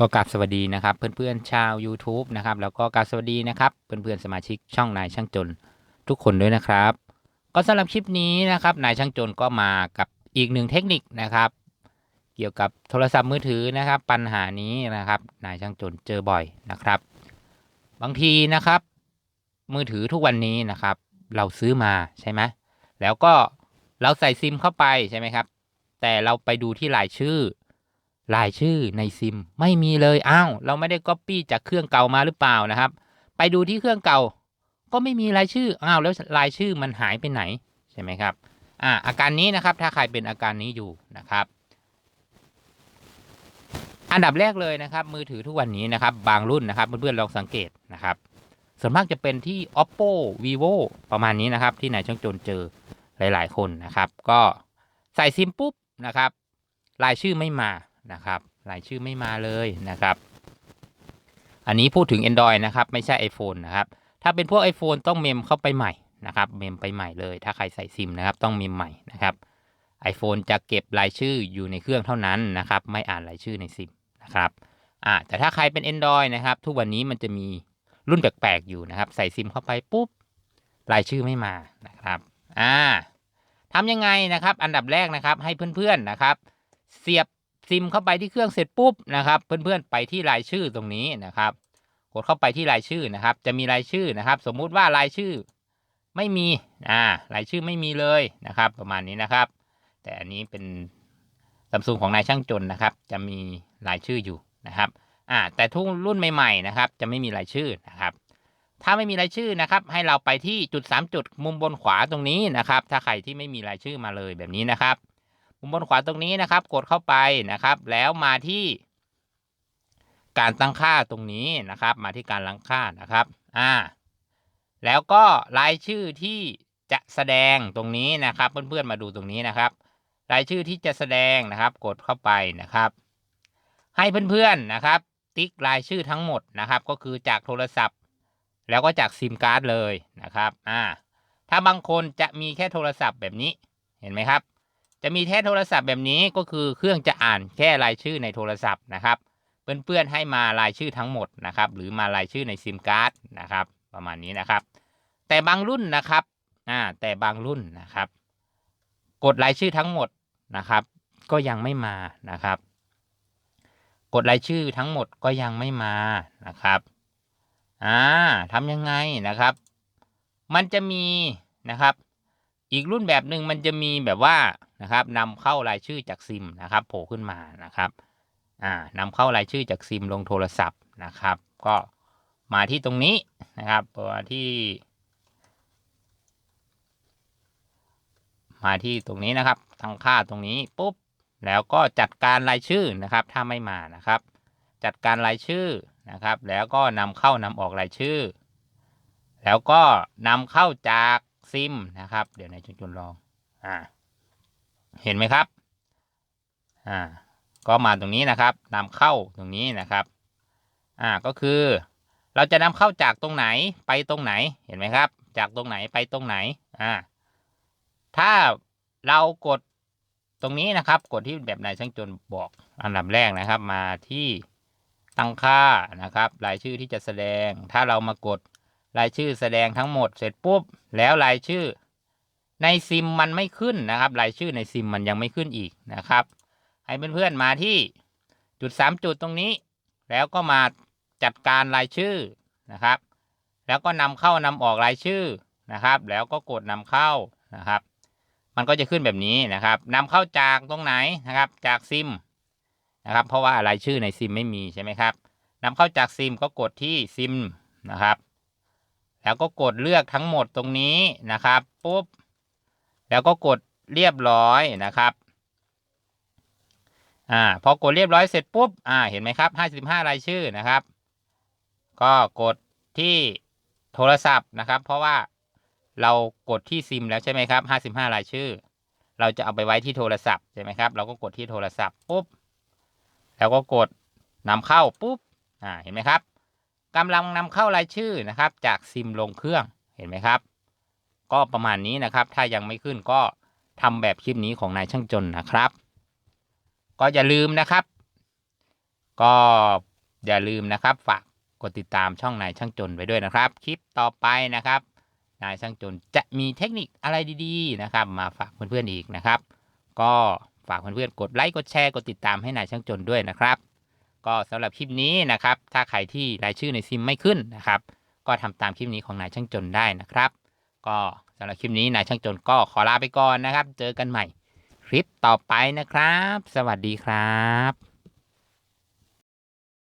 ก็กราบสวัสดีนะครับ เพื่อนๆชาว YouTube นะครับแล้วก็กราบสวัสดีนะครับ เพื่อนๆสมาชิกช่องนายช่างจนทุกคนด้วยนะครับ ก็สำหรับคลิปนี้นะครับนายช่างจนก็มากับอีกหนึ่งเทคนิคนะครับ เกี่ยวกับโทรศัพท์มือถือนะครับ ปัญหานี้นะครับ นายช่างจนเจอบ่อยนะครับ บางทีนะครับ มือถือทุกวันนี้นะครับ เราซื้อมาใช่ไหมแล้วก็เราใส่ซิมเข้าไปใช่ไหมครับ แต่เราไปดูที่รายชื่อ รายชื่อในซิมไม่มีเลยอ้าวเราไม่ได้ก๊อปปี้จากเครื่องเก่ามาหรือเปล่านะครับ ไปดูที่เครื่องเก่า ก็ไม่มีรายชื่ออ้าวแล้วรายชื่อมันหายไปไหนใช่ไหมครับอ่าอาการนี้นะครับถ้าใครเป็นอาการนี้อยู่นะครับ อันดับแรกเลยนะครับ มือถือทุกวันนี้นะครับ บางรุ่นนะครับเพื่อนๆลองสังเกตนะครับส่วนมากจะเป็นที่ oppo vivo ประมาณนี้นะครับ ที่นายช่างจนเจอหลาย ๆ คนนะครับ ก็ใส่ซิมปุ๊บนะครับรายชื่อไม่มา นะครับรายชื่อไม่มาเลยนะครับ อันนี้พูดถึง Android นะครับไม่ใช่ iPhone นะครับถ้าเป็นพวก iPhone ต้องเมมเข้าไปใหม่นะครับเมมไปใหม่เลย ถ้าใครใส่ซิมนะครับต้องเมมใหม่นะครับ iPhone จะเก็บรายชื่ออยู่ในเครื่องเท่านั้นนะครับไม่อ่านรายชื่อในซิมนะครับอ่าแต่ถ้าใครเป็น Android นะครับทุกวันนี้มันจะมีรุ่นแปลกๆอยู่นะครับ ใส่ซิมเข้าไปปุ๊บรายชื่อไม่มานะครับอ่าทำยังไงนะครับ อันดับแรกนะครับให้เพื่อนๆนะครับ เสียบ ซิมเข้าไปที่เครื่องเสร็จปุ๊บนะครับ เพื่อนๆไปที่รายชื่อตรงนี้นะครับ กดเข้าไปที่รายชื่อนะครับ จะมีรายชื่อนะครับ สมมุติว่ารายชื่อไม่มีอ่ารายชื่อไม่มีเลยนะครับ ประมาณนี้นะครับ แต่อันนี้เป็นซัมซุงของนายช่างจนนะครับ จะมีรายชื่ออยู่นะครับอ่าแต่ทุกรุ่นใหม่ๆนะครับ จะไม่มีรายชื่อนะครับ ถ้าไม่มีรายชื่อนะครับ ให้เราไปที่จุด 3 จุดมุมบนขวาตรงนี้นะครับ ถ้าใครที่ไม่มีรายชื่อมาเลยแบบนี้นะครับ มุมบนขวาตรงนี้นะครับ กดเข้าไปนะครับ แล้วมาที่ การตั้งค่าตรงนี้นะครับ มาที่การตั้งค่านะครับอ่าแล้วก็รายชื่อที่จะแสดงตรงนี้นะครับ เพื่อนๆมาดูตรงนี้นะครับ รายชื่อที่จะแสดงนะครับ กดเข้าไปนะครับ ให้เพื่อนๆนะครับ ติ๊กรายชื่อทั้งหมดนะครับ ก็คือจากโทรศัพท์ แล้วก็จากซิมการ์ดเลยนะครับอ่าถ้าบางคนจะมีแค่โทรศัพท์แบบนี้เห็นไหมครับ จะมีแค่โทรศัพท์แบบนี้ก็คือเครื่องจะอ่านแค่รายชื่อในโทรศัพท์นะครับเพื่อนๆให้มารายชื่อทั้งหมดนะครับหรือมารายชื่อในซิมการ์ดนะครับประมาณนี้นะครับ แต่บางรุ่นนะครับอ่าแต่บางรุ่นนะครับ กดรายชื่อทั้งหมดนะครับ ก็ยังไม่มานะครับ กดรายชื่อทั้งหมดก็ยังไม่มานะครับอ่าทำยังไงนะครับ มันจะมีนะครับ อีกรุ่นแบบหนึ่งมันจะมีแบบว่า นะครับนำเข้ารายชื่อจากซิมนะครับโผล่ขึ้นมานะครับอ่านำเข้ารายชื่อจากซิมลงโทรศัพท์นะครับ ก็มาที่ตรงนี้นะครับมาที่ มาที่ตรงนี้นะครับตั้งค่าตรงนี้ปุ๊บแล้วก็จัดการรายชื่อนะครับ ถ้าไม่มานะครับ จัดการรายชื่อนะครับ แล้วก็นำเข้านำออกรายชื่อ แล้วก็นำเข้าจากซิมนะครับ เดี๋ยวในจุนจุนลองอ่า เห็นไหมครับ อ่า ก็มาตรงนี้นะครับนำเข้าตรงนี้นะครับ อ่า ก็คือ เราจะนำเข้าจากตรงไหนไปตรงไหน เห็นไหมครับ จากตรงไหนไปตรงไหน อ่า ถ้าเรากดตรงนี้นะครับ กดที่แบบนายช่างจนบอกอันดับแรกนะครับ มาที่ตั้งค่านะครับ รายชื่อที่จะแสดง ถ้าเรามากดรายชื่อแสดงทั้งหมดเสร็จปุ๊บ แล้วรายชื่อ ในซิมมันไม่ขึ้นนะครับ รายชื่อในซิมมันยังไม่ขึ้นอีกนะครับ ให้เพื่อนๆมาที่จุดสามจุดตรงนี้ แล้วก็มาจัดการรายชื่อนะครับ แล้วก็นำเข้านำออกรายชื่อนะครับ แล้วก็กดนำเข้านะครับ มันก็จะขึ้นแบบนี้นะครับนำเข้าจากตรงไหนนะครับ จากซิมนะครับ เพราะว่ารายชื่อในซิมไม่มีใช่ไหมครับนำเข้าจากซิมก็กดที่ซิมนะครับ แล้วก็กดเลือกทั้งหมดตรงนี้นะครับปุ๊บ แล้วก็กดเรียบร้อยนะครับอ่าพอกดเรียบร้อยเสร็จปุ๊บอ่าเห็นไหมครับห้าสิบห้ารายชื่อนะครับ ก็กดที่โทรศัพท์นะครับ เพราะว่าเรากดที่ซิมแล้วใช่ไหมครับห้าสิบห้ารายชื่อ เราจะเอาไปไว้ที่โทรศัพท์ใช่ไหมครับ เราก็กดที่โทรศัพท์ปุ๊บแล้วก็กดนำเข้าปุ๊บอ่าเห็นไหมครับกำลังนำเข้ารายชื่อนะครับ จากซิมลงเครื่องเห็นไหมครับ ก็ประมาณนี้นะครับ ถ้ายังไม่ขึ้นก็ทำแบบคลิปนี้ของนายช่างจนนะครับ ก็อย่าลืมนะครับ ก็อย่าลืมนะครับ ฝากกดติดตามช่องนายช่างจนไว้ด้วยนะครับ คลิปต่อไปนะครับ นายช่างจนจะมีเทคนิคอะไรดีๆนะครับ มาฝากเพื่อนๆอีกนะครับ ก็ฝากเพื่อนๆกดไลค์กดแชร์กดติดตามให้นายช่างจนด้วยนะครับ ก็สำหรับคลิปนี้นะครับ ถ้าใครที่รายชื่อในซิมไม่ขึ้นนะครับ ก็ทำตามคลิปนี้ของนายช่างจนได้นะครับ ก็สำหรับคลิปนี้นายช่างจนก็ขอลาไปก่อนนะครับ เจอกันใหม่คลิปต่อไปนะครับ สวัสดีครับ